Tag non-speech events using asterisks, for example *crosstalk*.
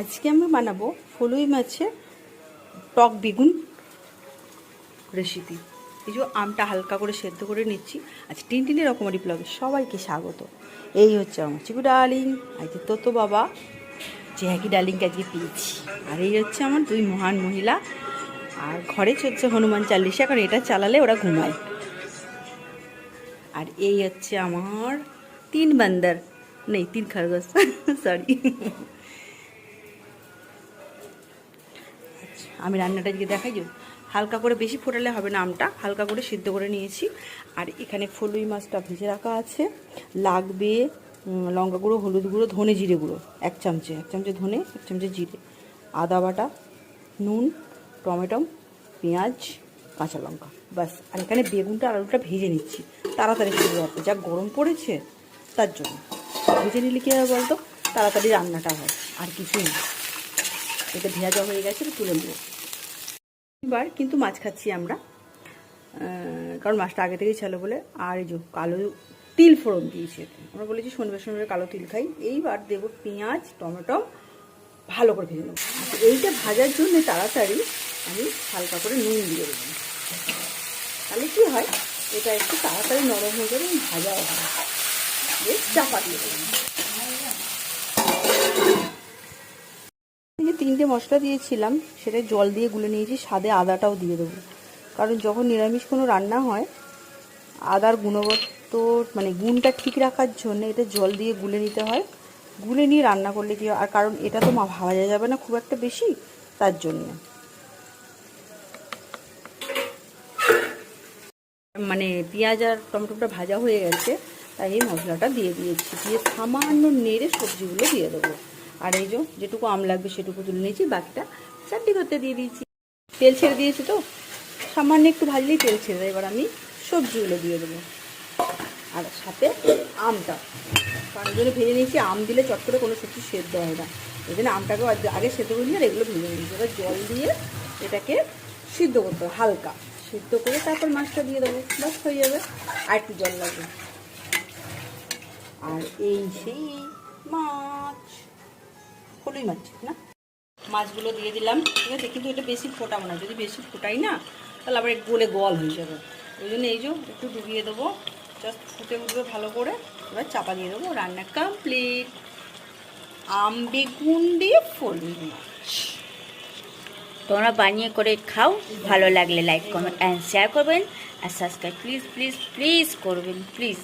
আজকে আমরা বানাবো ফলুই মাছের টক বেগুন রেসিপি এই যে আমটা হালকা করে সেদ্ধ করে নিচ্ছি। আচ্ছা টিন টিনের রকমারি ব্লগে সবাইকে স্বাগত। এই হচ্ছে আমার চিকু ডার্লিং, আজকে তোতো বাবা যে একই ডার্লিংকে আজকে পেয়েছি। আর এই হচ্ছে আমার দুই মহান মহিলা। আর ঘরে চলছে হনুমান চাল্লিশা কারণ এটা চালালে ওরা ঘুমায়। আর এই হচ্ছে আমার তিন বান্দার। নেই, তিন খরগোশ। *laughs* সরি আমি রান্নাটা আজকে দেখাই হালকা করে বেশি ফোটালে হবে না আমটা, হালকা করে সিদ্ধ করে নিয়েছি। আর এখানে ফলুই মাছটা ভেজে রাখা আছে। লাগবে লঙ্কা গুঁড়ো, হলুদ গুঁড়ো, ধনে জিরে গুঁড়ো, এক চামচে এক চামচে ধনে, এক চামচে জিরে, আদা বাটা, নুন, টমেটো, পেঁয়াজ, কাঁচা লঙ্কা, ব্যাস। আর এখানে বেগুনটা আলুটা ভেজে নিচ্ছি। তাড়াতাড়ি ভেজে যাবে যা গরম পড়েছে, তার জন্য। ভেজে নিলে কী হবে বলতো? তাড়াতাড়ি রান্নাটা হয়, আর কিছুই না। এটা ভেজা হয়ে গেছে তুলে নেব। এবার কিন্তু মাছ খাচ্ছি আমরা কারণ মাছটা আগে থেকেই ছিল বলে আর এই যে কালো তিল ফোড়ন দিয়েছি। আমরা বলেছি শনিবার শনিবার কালো তিল খাই। এইবার দেবো পেঁয়াজ টমেটো ভালো করে ভেজে নেব। আচ্ছা, এইটা ভাজার জন্য তাড়াতাড়ি আমি হালকা করে নুন দিয়ে দেবো। তাহলে কী হয় এটা একটু তাড়াতাড়ি নরম হয়ে যাবে ভাজাও হয় দিয়ে চাপা দিয়ে দেবো এই যে তিনটে মশলা দিয়েছিলাম সেটা জল দিয়ে গুলে নিয়েছি, স্বাদে আদাটাও দিয়ে দেবো। কারণ যখন নিরামিষ কোনো রান্না হয়, আদার গুণগত মানে গুণটা ঠিক রাখার জন্য এটা জল দিয়ে গুলে নিতে হয়। গুলে নিয়ে রান্না করলে কি আর কারণ এটা তো ভাজা যাবে না খুব একটা বেশি, তার জন্য। মানে পেঁয়াজ আর টমেটোটা ভাজা হয়ে গেছে, তাই এই মশলাটা দিয়ে দিয়েছি। দিয়ে সামান্য নেড়ে সবজিগুলো দিয়ে দেবো। আর এই যেটুকু আম লাগবে সেটুকু তুলে নিয়েছি, বাকিটা চারটি করতে দিয়ে দিয়েছি। তেল ছেড়ে দিয়েছি তো? সামান্য একটু ভাজলেই তেল ছেড়ে দেয়। এবার আমি সবজিগুলো দিয়ে দেবো। আর সাথে আমটা। কারণ জন্য ভেজে নিয়েছি, আম দিলে চট করে কোনো সবজি সেদ্ধ হয় না। ওই জন্য আমটাকেও আগে- আগে সেদ্ধ করে নিয়ে আর এগুলো ভেজে নিয়েছি। এবার জল দিয়ে এটাকে সিদ্ধ করতে হবে, হালকা। সিদ্ধ করে তারপর মাছটা দিয়ে দেবো। বাস হয়ে যাবে। আর একটু জল লাগবে। আর এই সেই মাছ। ফলুই মাছ না? মাছগুলো দিয়ে দিলাম, ঠিক আছে? কিন্তু এটা বেশি ফোটাবো না, যদি বেশি ফোটাই না, তাহলে আবার গোলে গল হয়ে যাবে। ওই জন্য এই যে একটু ডুবিয়ে দেবো জাস্ট ফুটে উঠবে ভালো করে। এবার চাপা দিয়ে দেবো, রান্না কমপ্লিট আম, বেগুন দিয়ে ফলুই মাছ। তোমরা বানিয়ে করে খাও, ভালো লাগলে লাইক কমেন্ট অ্যান্ড শেয়ার করবেন। আর সাবস্ক্রাইব প্লিজ প্লিজ প্লিজ করবেন প্লিজ